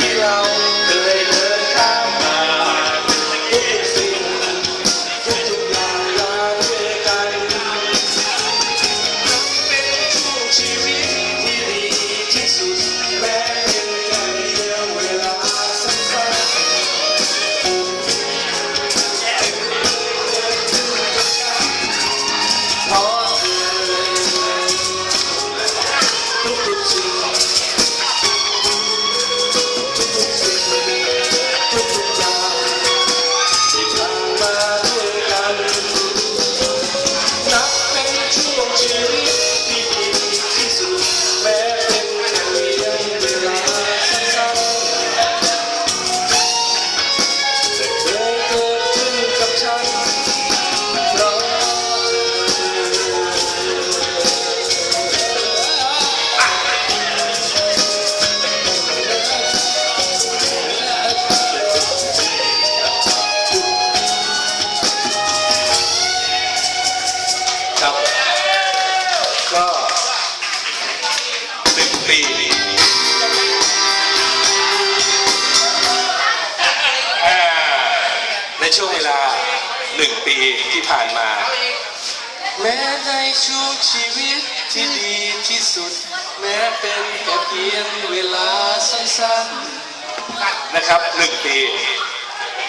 Yeah. ช่วงเวลาหนึ่งปีที่ผ่านมา แม้ในช่วงชีวิตที่ดีที่สุด แม้เป็นแค่เพียงเวลาสั้นๆนะครับหนึ่งปี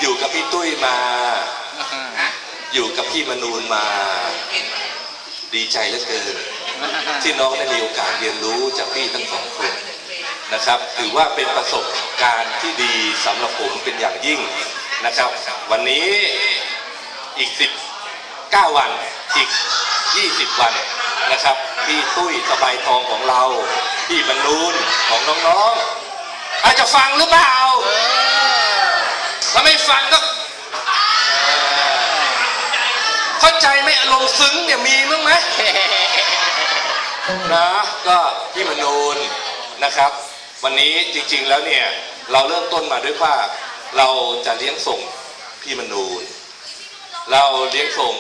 อยู่กับพี่ตุ้ยมา อยู่กับพี่มนูนมา ดีใจเหลือเกินที่น้องได้มีโอกาสเรียนรู้จากพี่ทั้งสองคนนะครับถือว่าเป็นประสบการณ์ที่ดีสำหรับผมเป็นอย่างยิ่ง นะครับ วันนี้อีก 19 วันอีก 20 วันนะครับพี่ตุ้ยสบายทองของเรา พี่บรรลูนของน้องๆอาจจะฟังหรือเปล่า ถ้าไม่ฟังก็เข้าใจไหมอารมณ์ซึ้งเนี่ยมีมั้งไหมนะก็พี่มนูนนะครับ วันนี้จริงๆแล้วเนี่ย เราเริ่มต้นมาด้วยว่า เราจะเลี้ยงส่งพี่มนูนเราเลี้ยงส่ง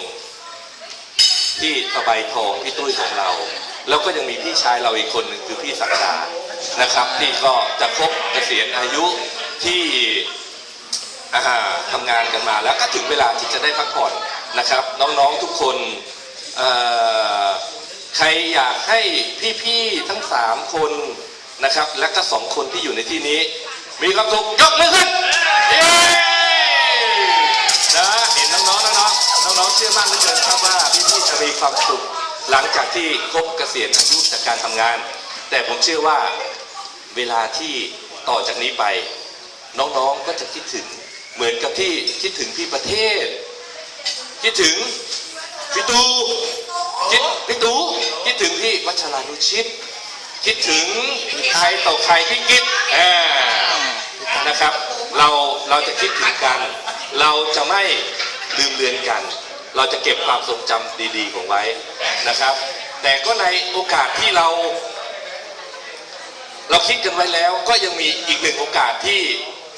พี่สบายทองพี่ตุ้ยของเรา แล้วก็ยังมีพี่ชายเราอีกคนหนึ่งคือพี่ศักดานะครับ ที่ก็จะครบเกษียณอายุที่ทำงานกันมาแล้วก็ถึงเวลาที่จะได้พักผ่อนนะครับ น้องๆทุกคนใครอยากให้พี่ๆทั้งสามคนนะครับ และก็สองคนที่อยู่ในที่นี้ มีความสุขยกมือขึ้น น้องๆเชื่อมั่นเหลือเกินครับว่าพี่ๆจะมีความสุขหลังจากที่ครบเกษียณอายุจากการทำงาน แต่ผมเชื่อว่าเวลาที่ต่อจากนี้ไป น้องๆก็จะคิดถึงเหมือนกับที่คิดถึงพี่ประเทศ คิดถึงพี่ตูคิดพี่ตูคิดถึงพี่วัชรานุชิต คิดถึงใครต่อใครที่คิดอ่านะครับ เราเราจะคิดถึงกัน เราจะไม่ลืมเลือนกัน เราจะเก็บความทรงจำดีๆของไว้นะครับ แต่ก็ในโอกาสที่เรา เราคิดกันไว้แล้วก็ยังมีอีกหนึ่งโอกาสที่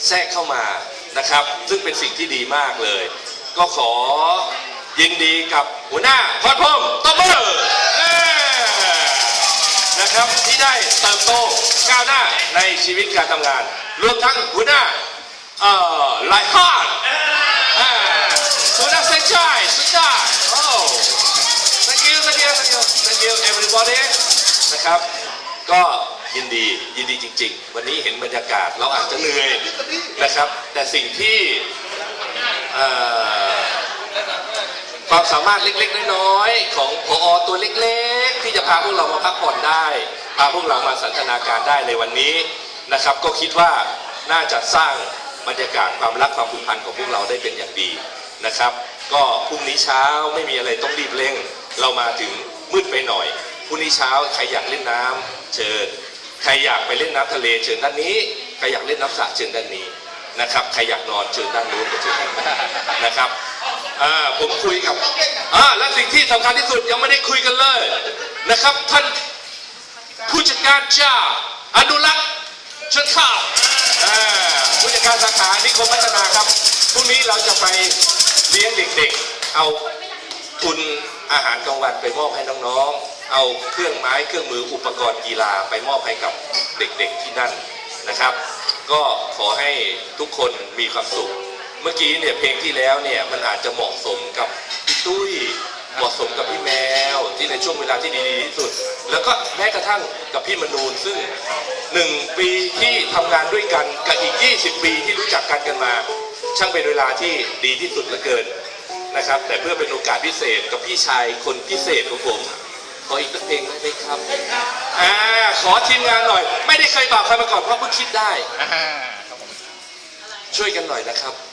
แทรกเข้ามานะครับ ซึ่งเป็นสิ่งที่ดีมากเลย ก็ขอยินดีกับหัวหน้าพอดพงตบมือนะครับที่ได้เติบโตก้าวหน้าในชีวิตการทำงาน รวมทั้งหัวหน้า you everybody นะครับ ก็ยินดียินดีจริง ๆ วันนี้เห็นบรรยากาศเราอาจจะเหนื่อยนะครับ แต่สิ่งที่ความสามารถเล็กๆ น้อยๆ ของพอตัวเล็กๆ ที่จะพาพวกเรามาพักผ่อนได้ พาพวกเรามาสันทนาการได้ในวันนี้นะครับ ก็คิดว่าน่าจะสร้างบรรยากาศความรักความผูกพันของพวกเราได้เป็นอย่างดีนะครับ ก็พรุ่งนี้เช้าไม่มีอะไรต้องรีบเร่ง เรามาถึงมืดไปหน่อย รุ่งนี้เช้าใครอยากเล่นน้ำเชิญ ใครอยากไปเล่นน้ำทะเลเชิญด้านนี้ ใครอยากเล่นน้ำสระเชิญด้านนี้นะครับ ใครอยากนอนเชิญด้านนู้นเชิญด้านนี้นะครับอ่าผมคุยกับอ่าและสิ่งที่สำคัญที่สุดยังไม่ได้คุยกันเลยนะครับท่านผู้จัดการจ้าอนุรักษ์เชิญข้าวอ่าผู้จัดการสาขานิคมพัฒนาครับพรุ่งนี้เราจะไปเลี้ยงเด็กๆ เอา ทุนอาหารกลางวันไปมอบให้น้องๆ เอาเครื่องไม้เครื่องมืออุปกรณ์กีฬาไปมอบให้กับเด็กๆที่นั่นนะครับ ก็ขอให้ทุกคนมีความสุข เมื่อกี้เนี่ยเพลงที่แล้วเนี่ยมันอาจจะเหมาะสมกับพี่ตุ้ยเหมาะสมกับพี่แมวที่ในช่วงเวลาที่ดีที่สุด แล้วก็แม้กระทั่งกับพี่มนูนซึ่งหนึ่งปีที่ทำงานด้วยกันกับอีก 20 ปีที่รู้จักกันกันมา ช่างเป็นเวลาที่ดีที่สุดเหลือเกิน นะครับ แต่เพื่อเป็นโอกาสพิเศษกับพี่ชายคนพิเศษของผม ขออีกสักเพลงได้ไหมครับอ่าขอทีมงานหน่อย ไม่ได้เคยบอกใครมาก่อนเพราะเพิ่งคิดได้อ่าครับผมช่วยกันหน่อยนะครับ